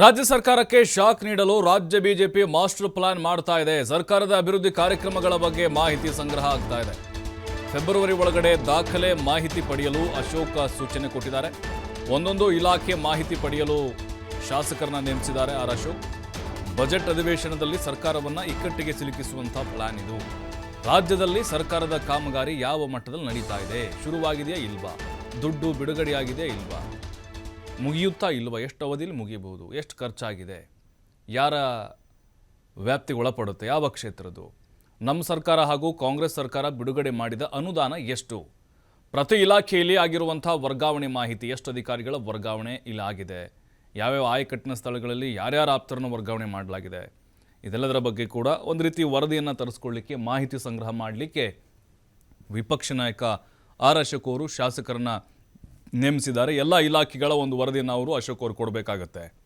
ರಾಜ್ಯ ಸರ್ಕಾರಕ್ಕೆ ಶಾಕ್ ನೀಡಲು ರಾಜ್ಯ ಬಿಜೆಪಿ ಮಾಸ್ಟರ್ ಪ್ಲಾನ್ ಮಾಡ್ತಾ ಇದೆ. ಸರ್ಕಾರದ ಅಭಿವೃದ್ಧಿ ಕಾರ್ಯಕ್ರಮಗಳ ಬಗ್ಗೆ ಮಾಹಿತಿ ಸಂಗ್ರಹ ಆಗ್ತಾ ಇದೆ. ಫೆಬ್ರವರಿ ಒಳಗಡೆ ದಾಖಲೆ ಮಾಹಿತಿ ಪಡೆಯಲು ಅಶೋಕ ಸೂಚನೆ ಕೊಟ್ಟಿದ್ದಾರೆ. ಒಂದೊಂದು ಇಲಾಖೆ ಮಾಹಿತಿ ಪಡೆಯಲು ಶಾಸಕರನ್ನ ನೇಮಿಸಿದ್ದಾರೆ ಆರ್ ಅಶೋಕ್. ಬಜೆಟ್ ಅಧಿವೇಶನದಲ್ಲಿ ಸರ್ಕಾರವನ್ನ ಇಕ್ಕಟ್ಟಿಗೆ ಸಿಲುಕಿಸುವಂಥ ಪ್ಲಾನ್ ಇದು. ರಾಜ್ಯದಲ್ಲಿ ಸರ್ಕಾರದ ಕಾಮಗಾರಿ ಯಾವ ಮಟ್ಟದಲ್ಲಿ ನಡೀತಾ ಇದೆ? ಶುರುವಾಗಿದೆಯಾ ಇಲ್ವಾ? ದುಡ್ಡು ಬಿಡುಗಡೆಯಾಗಿದೆಯಾ ಇಲ್ವಾ? ಮುಗಿಯುತ್ತಾ ಇಲ್ವಾ? ಎಷ್ಟು ಅವಧಿಯಲ್ಲಿ ಮುಗಿಯಬಹುದು? ಎಷ್ಟು ಖರ್ಚಾಗಿದೆ? ಯಾರ ವ್ಯಾಪ್ತಿಗೆ ಒಳಪಡುತ್ತೆ? ಯಾವ ಕ್ಷೇತ್ರದ್ದು? ನಮ್ಮ ಸರ್ಕಾರ ಹಾಗೂ ಕಾಂಗ್ರೆಸ್ ಸರ್ಕಾರ ಬಿಡುಗಡೆ ಮಾಡಿದ ಅನುದಾನ ಎಷ್ಟು? ಪ್ರತಿ ಇಲಾಖೆಯಲ್ಲಿ ಆಗಿರುವಂಥ ವರ್ಗಾವಣೆ ಮಾಹಿತಿ ಎಷ್ಟು ಅಧಿಕಾರಿಗಳ ವರ್ಗಾವಣೆ ಇಲ್ಲಿ ಆಗಿದೆ? ಯಾವ್ಯಾವ ಆಯಕಟ್ಟಿನ ಸ್ಥಳಗಳಲ್ಲಿ ಯಾರ್ಯಾರ ಆಪ್ತರನ್ನು ವರ್ಗಾವಣೆ ಮಾಡಲಾಗಿದೆ? ಇದೆಲ್ಲದರ ಬಗ್ಗೆ ಕೂಡ ಒಂದು ರೀತಿ ವರದಿಯನ್ನು ತರಿಸ್ಕೊಳ್ಳಿಕ್ಕೆ, ಮಾಹಿತಿ ಸಂಗ್ರಹ ಮಾಡಲಿಕ್ಕೆ ವಿಪಕ್ಷ ನಾಯಕ ಆರ್ ಅಶೋಕ್ ಅವರು ಶಾಸಕರನ್ನ ನೇಮಿಸಿದ್ದಾರೆ. ಎಲ್ಲ ಇಲಾಖೆಗಳ ಒಂದು ವರದಿಯನ್ನು ಅವರು ಅಶೋಕ್ ಅವರು ಕೊಡಬೇಕಾಗತ್ತೆ.